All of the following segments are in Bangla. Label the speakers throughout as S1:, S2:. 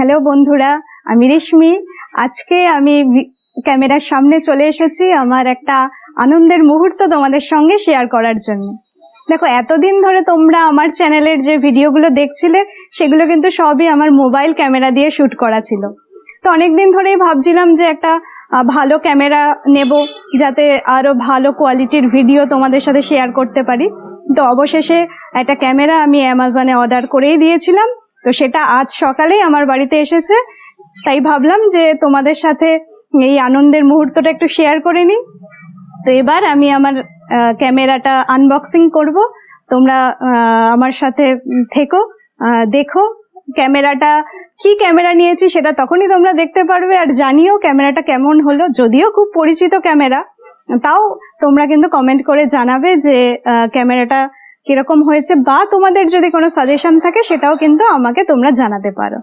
S1: হ্যালো বন্ধুরা, আমি রেশমি। আজকে আমি ক্যামেরার সামনে চলে এসেছি আমার একটা আনন্দের মুহূর্ত তোমাদের সঙ্গে শেয়ার করার জন্য। দেখো, এতদিন ধরে তোমরা আমার চ্যানেলের যে ভিডিওগুলো দেখছিলে, সেগুলো কিন্তু সবই আমার মোবাইল ক্যামেরা দিয়ে শ্যুট করা ছিল। তো অনেক দিন ধরেই ভাবছিলাম যে একটা ভালো ক্যামেরা নেব, যাতে আরও ভালো কোয়ালিটির ভিডিও তোমাদের সাথে শেয়ার করতে পারি। তো অবশেষে একটা ক্যামেরা আমি অ্যামাজনে অর্ডার করেই দিয়েছিলাম। তো সেটা আজ সকালেই আমার বাড়িতে এসেছে। তাই ভাবলাম যে তোমাদের সাথে এই আনন্দের মুহূর্তটা একটু শেয়ার করে নিই। তো এবার আমি আমার ক্যামেরাটা আনবক্সিং করব। তোমরা আমার সাথে থেকো দেখো ক্যামেরাটা, কি ক্যামেরা নিয়েছি সেটা তখনই তোমরা দেখতে পারবে আর জানিও ক্যামেরাটা কেমন হলো, যদিও খুব পরিচিত ক্যামেরা। তাও তোমরা কিন্তু কমেন্ট করে জানাবে যে ক্যামেরাটা কীরকম হয়েছে বা তোমাদের যদি কোনো সাজেশন থাকে সেটাও কিন্তু আমাকে তোমরা জানাতে পারো।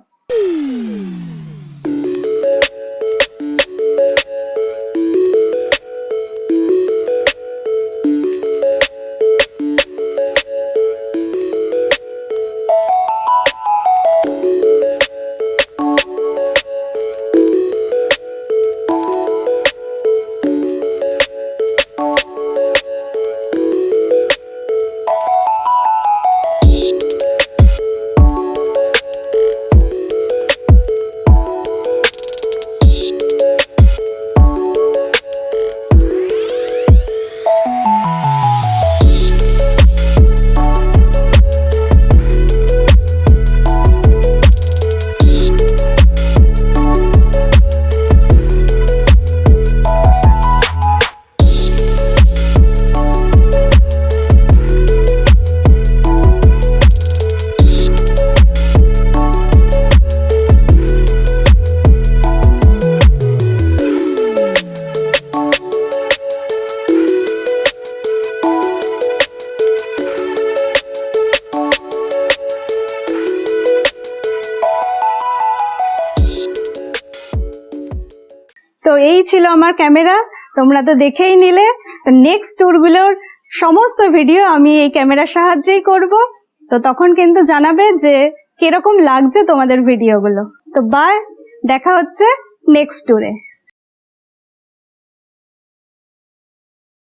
S1: তো এই ছিল আমার ক্যামেরা। তোমরা তো দেখেই নিলে। নেক্সট ট্যুরগুলোর সমস্ত ভিডিও আমি এই ক্যামেরার সাহায্যেই করব। তো তখন কিন্তু জানাবে যে কীরকম লাগছে তোমাদের ভিডিওগুলো তো বাই দেখা হচ্ছে নেক্সট ট্যুরে